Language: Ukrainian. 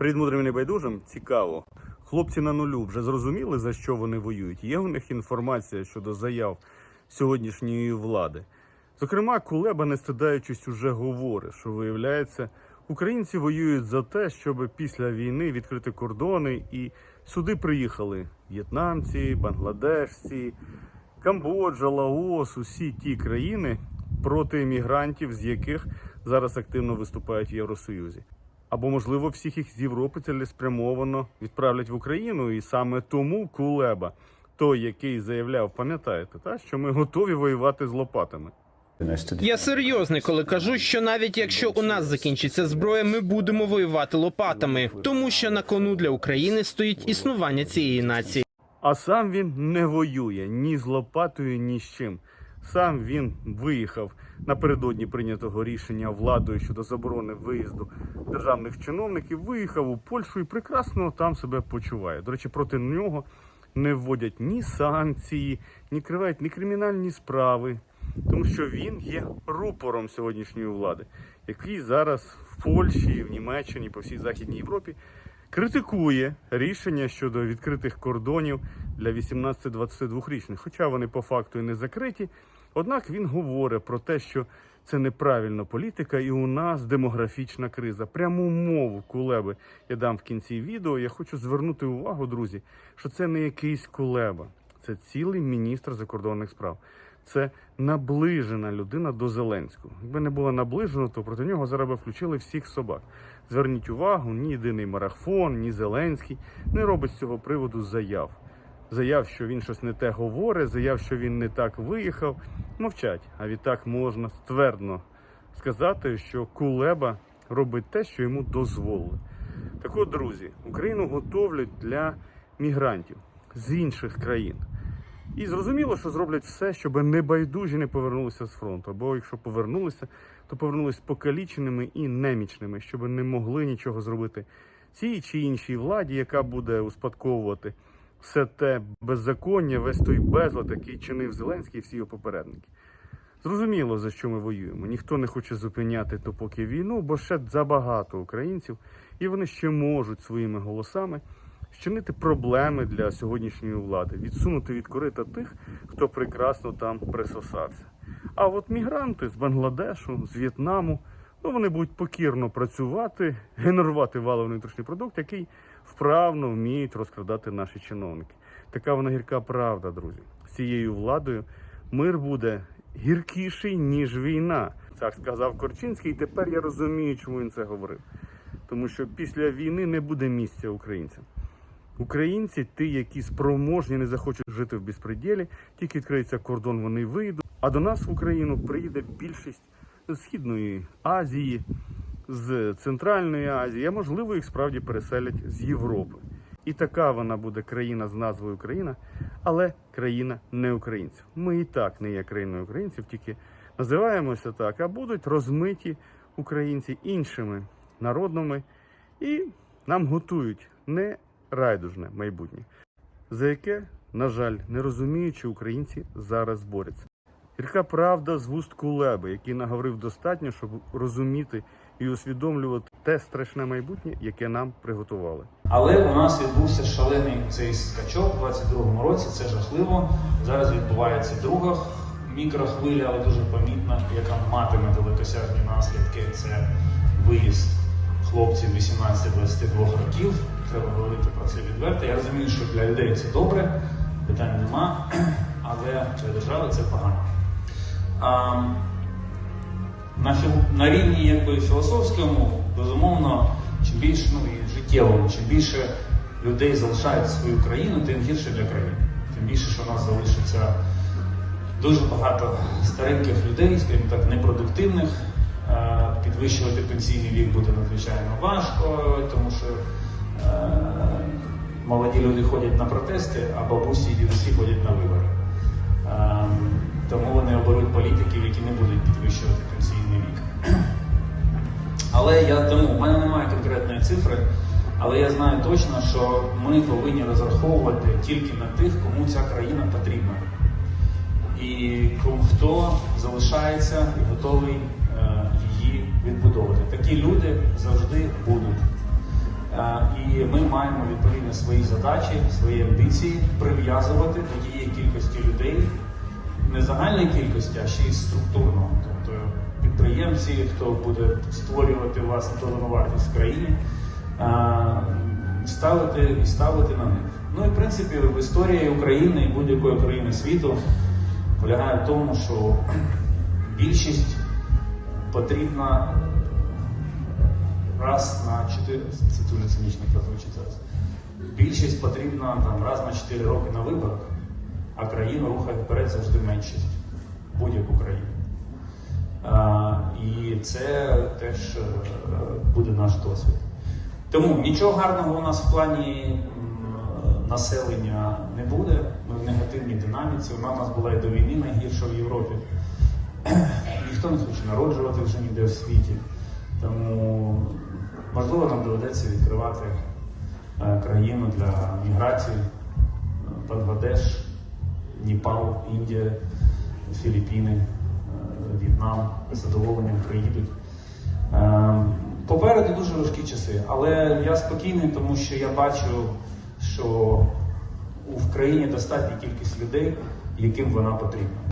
Привіт, і небайдужим. Цікаво. Хлопці на нулю вже зрозуміли, за що вони воюють. Є у них інформація щодо заяв сьогоднішньої влади. Зокрема, Кулеба, не стидаючись, уже говорить, що виявляється, українці воюють за те, щоб після війни відкрити кордони, і сюди приїхали в'єтнамці, бангладешці, Камбоджа, Лаос, усі ті країни проти емігрантів, з яких зараз активно виступають в Євросоюзі. Або, можливо, всіх їх з Європи цілеспрямовано відправлять в Україну, і саме тому Кулеба, той, який заявляв, пам'ятаєте, та що ми готові воювати з лопатами. Я серйозний, коли кажу, що навіть якщо у нас закінчиться зброя, ми будемо воювати лопатами, тому що на кону для України стоїть існування цієї нації. А сам він не воює ні з лопатою, ні з чим. Сам він виїхав напередодні прийнятого рішення владою щодо заборони виїзду державних чиновників. Виїхав у Польщу і прекрасно там себе почуває. До речі, проти нього не вводять ні санкції, ні кривають ні кримінальні справи, тому що він є рупором сьогоднішньої влади, який зараз в Польщі, в Німеччині, по всій Західній Європі критикує рішення щодо відкритих кордонів для 18-22-річних, хоча вони по факту і не закриті. Однак він говорить про те, що це неправильна політика, і у нас демографічна криза. Пряму мову кулеби я дам в кінці відео. Я хочу звернути увагу, друзі, що це не якийсь кулеба, це цілий міністр закордонних справ. Це наближена людина до Зеленського. Якби не було наближено, то проти нього зараз би включили всіх собак. Зверніть увагу, ні єдиний марафон, ні Зеленський не робить з цього приводу заяв. Заяв, що він щось не те говорить, заяв, що він не так виїхав. Мовчать. А відтак можна ствердно сказати, що Кулеба робить те, що йому дозволили. Так от, друзі, Україну готовлять для мігрантів з інших країн. І зрозуміло, що зроблять все, щоб небайдужі не повернулися з фронту. Бо якщо повернулися, то повернулися покаліченими і немічними, щоб не могли нічого зробити цій чи іншій владі, яка буде успадковувати все те беззаконня, весь той безлад, який чинив Зеленський і всі його попередники. Зрозуміло, за що ми воюємо. Ніхто не хоче зупиняти допоки війну, бо ще забагато українців, і вони ще можуть своїми голосами щинити проблеми для сьогоднішньої влади, відсунути від корита тих, хто прекрасно там присосався. А от мігранти з Бангладешу, з В'єтнаму, ну вони будуть покірно працювати, генерувати валовий внутрішній продукт, який вправно вміють розкрадати наші чиновники. Така вона гірка правда, друзі. З цією владою мир буде гіркіший, ніж війна. Так сказав Корчинський, і тепер я розумію, чому він це говорив. Тому що після війни не буде місця українцям. Українці, ті, які спроможні, не захочуть жити в безпреділі, тільки відкриється кордон, вони вийдуть. А до нас в Україну приїде більшість Східної Азії, з Центральної Азії, а можливо, їх справді переселять з Європи. І така вона буде країна з назвою Україна, але країна не українців. Ми і так не є країною українців, тільки називаємося так, а будуть розмиті українці іншими народними, і нам готують не райдужне майбутнє, за яке, на жаль, не розуміючи, українці зараз борються. Гірка правда з вуст Кулеби, який наговорив достатньо, щоб розуміти і усвідомлювати те страшне майбутнє, яке нам приготували. Але у нас відбувся шалений цей скачок у 22-му році. Це жахливо. Зараз відбувається друга мікрохвиля, але дуже помітна, яка матиме далекосяжні наслідки. Це виїзд хлопців 18-22 років. Треба говорити про це відверто. Я розумію, що для людей це добре, питань нема, але для держави це погано. На, на рівні якби, філософському, безумовно, чим більше ну, і життєвому, чим більше людей залишають свою країну, тим гірше для країни. Тим більше, що в нас залишиться дуже багато стареньких людей, скажімо так, непродуктивних. Е, Підвищувати пенсійний вік буде надзвичайно важко, тому що е, молоді люди ходять на протести, а бабусі і дідусі ходять на Я тому, в мене немає конкретної цифри, але я знаю точно, що ми повинні розраховувати тільки на тих, кому ця країна потрібна. І хто залишається і готовий е, її відбудовувати. Такі люди завжди будуть. Е, ми маємо відповідно свої задачі, свої амбіції прив'язувати до тієї кількості людей, не загальної кількості, а ще й структурно. Підприємці, хто буде створювати власне вартість в країні, ставити і ставити на них. Ну і в принципі в історії України і будь-якої країни світу полягає в тому, що більшість потрібна раз на 4, це дуже цинічно прозвучить зараз. Більшість потрібна там раз на 4 роки на виборах, а країну рухає вперед завжди меншість. Будь-яку країну. І це теж е, буде наш досвід. Тому нічого гарного у нас в плані населення не буде. Ми в негативній динаміці. Вона у нас була і до війни найгірша в Європі. Ніхто не хоче народжувати вже ніде в світі. Тому можливо нам доведеться відкривати е, країну для міграції. Е, Бангладеш, Непал, Індія, Філіппіни, В'єтнам з задоволенням приїдуть. Е, Попереду дуже важкі часи, але я спокійний, тому що я бачу, що в країні достатня кількість людей, яким вона потрібна.